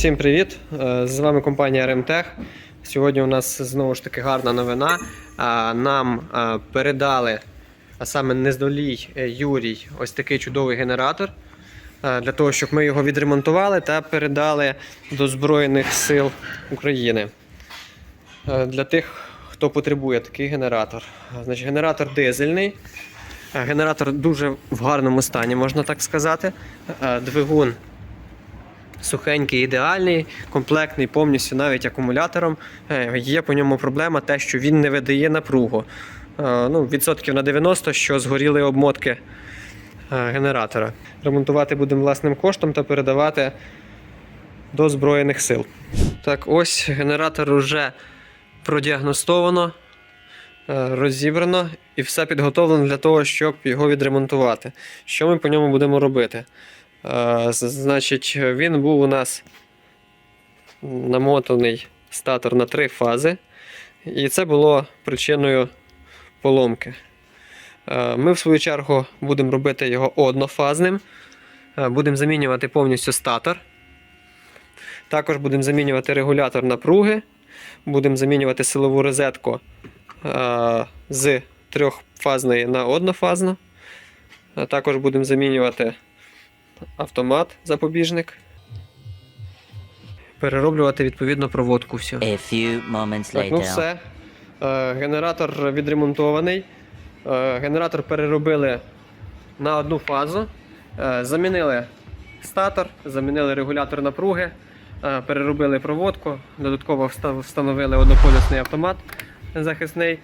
Всім привіт! Е, З вами компанія Ремтех. Сьогодні у нас знову ж таки гарна новина. Нам передали, а саме Нездолій е, Юрій, ось такий чудовий генератор. е, Для того, щоб ми його відремонтували та передали до Збройних сил України. Е, Для тих, хто потребує такий генератор. Значить, генератор дизельний. Е, Генератор дуже в гарному стані, можна так сказати. Е, Двигун сухенький, ідеальний, комплектний, повністю навіть акумулятором. Е, Є по ньому проблема, те, що він не видає напругу. Е, Ну, відсотків на 90, що згоріли обмотки е, генератора. Ремонтувати будемо власним коштом та передавати до Збройних сил. Так, ось генератор вже продіагностовано, розібрано і все підготовлено для того, щоб його відремонтувати. Що ми по ньому будемо робити? Е, Значить, він був у нас намотаний статор на три фази, і це було причиною поломки. Е, Ми, в свою чергу, будемо робити його однофазним. Е, Будемо замінювати повністю статор. Також будемо замінювати регулятор напруги. Будемо замінювати силову розетку з трьохфазної на однофазну. Також будемо замінювати автомат запобіжник. Перероблювати відповідно проводку всю. A few moments Так, ну все. Е, Генератор відремонтований. Е, Генератор переробили на одну фазу. Е, Замінили статор, замінили регулятор напруги, е, переробили проводку, додатково встановили однополюсний автомат захисний.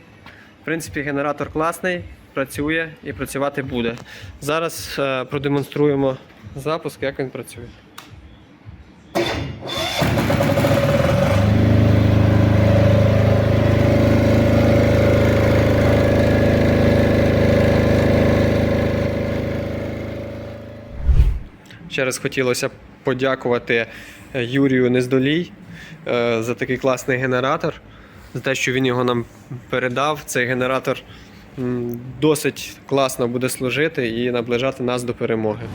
В принципі, генератор класний, працює і працювати буде. Зараз е, продемонструємо запуск, як він працює. Ще раз хотілося подякувати е, Юрію Нездолій е, за такий класний генератор, за те, що він його нам передав. Цей генератор досить класно буде служити і наближати нас до перемоги.